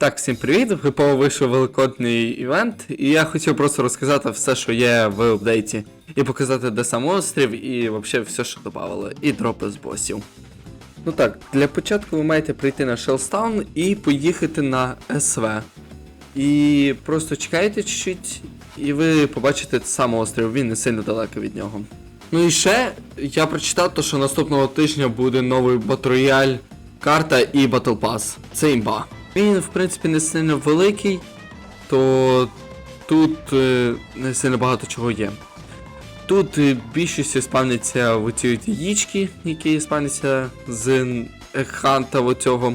Так, всім привіт! Випав вийшов великодний івент, і я хотів просто розказати все, що є в апдейті, і показати, де сам острів, і взагалі все, що додавали, і дропи з босів. Ну так, для початку ви маєте прийти на Shellstown і поїхати на СВ. І просто чекайте чуть-чуть, і ви побачите сам острів, він не сильно далеко від нього. Ну і ще я прочитав, то, що наступного тижня буде новий Батрояль, карта і Pass. Це імба. Він, в принципі, не сильно великий, то тут е, не сильно багато чого є. Тут е, більшістю спавняться в ці от яєчки, які спавняться з ханта оцього.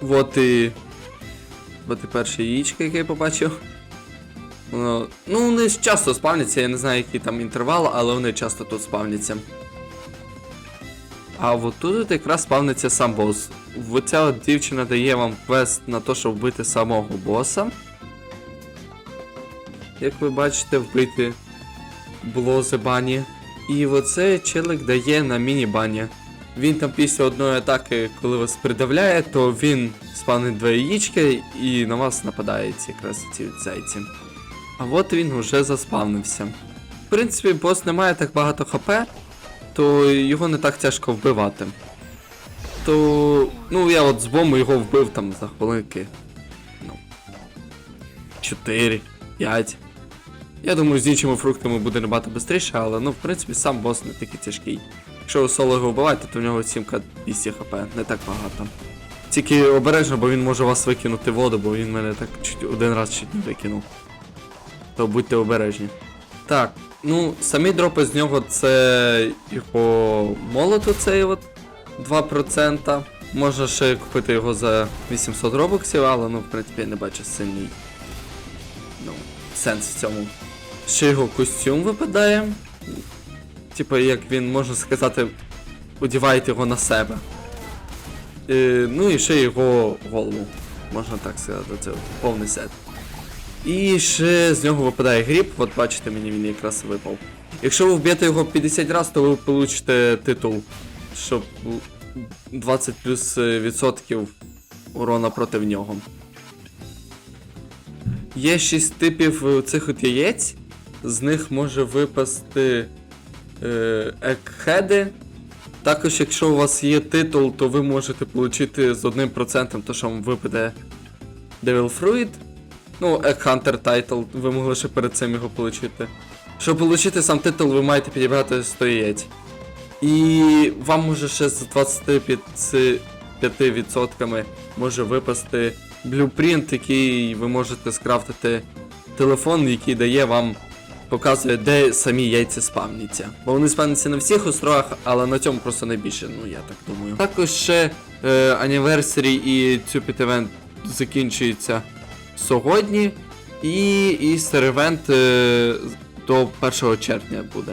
Вот і. От і перше яєчко, яке я побачив. Ну, вони часто спавняться, я не знаю, який там інтервал, але вони часто тут спавняться. А от тут от якраз спавниться сам бос. Оця от дівчина дає вам квест на те, щоб вбити самого боса. Як ви бачите, вбити блози бані. І оце челик дає на міні-бані. Він там після одної атаки, коли вас придавляє, то він спавнить два яєчки і на вас нападають якраз ці зайці. А от він уже заспавнився. В принципі, бос не має так багато хп, то його не так тяжко вбивати. То. Ну, я от з бомбу його вбив там за хвилинки. Ну. 4, 5. Я думаю, з іншими фруктами буде набагато швидше, але ну, в принципі, сам бос не такий тяжкий. Якщо ви соло його вбиваєте, то в нього 7к200 хп, не так багато. Тільки обережно, бо він може вас викинути в воду, бо він мене так чуть один раз чуть не викинув. То будьте обережні. Так, ну, самі дропи з нього це його молот оцей от 2%. Можна ще купити його за 800 робоксів, але ну, в принципі, я не бачу сильний ну, сенс в цьому. Ще його костюм випадає. Типа, як він, можна сказати, одіваєте його на себе. Е, ну і ще його голову. Можна так сказати, це повний сет. І ще з нього випадає гріб, от бачите, мені він якраз випав. Якщо ви вб'єте його 50 разів, то ви получите титул, щоб 20 плюс е, відсотків урона проти нього. Є 6 типів е, цих от яєць, з них може випасти е, екхеди. Також, якщо у вас є титул, то ви можете отримати з 1% то, що вам випаде Devil Fruit. Ну, Hunter Title, ви могли ще перед цим його отримати. Щоб отримати сам титул, ви маєте підібрати 100 яєць. І вам може ще з 25% може випасти блюпринт, який ви можете скрафтити телефон, який дає вам, показує, де самі яйця спавняться. Бо вони спавняться на всіх островах, але на цьому просто найбільше, ну я так думаю. Також ще е, Anniversary і Cupid Event закінчується сьогодні. І і сервент е, до 1 червня буде.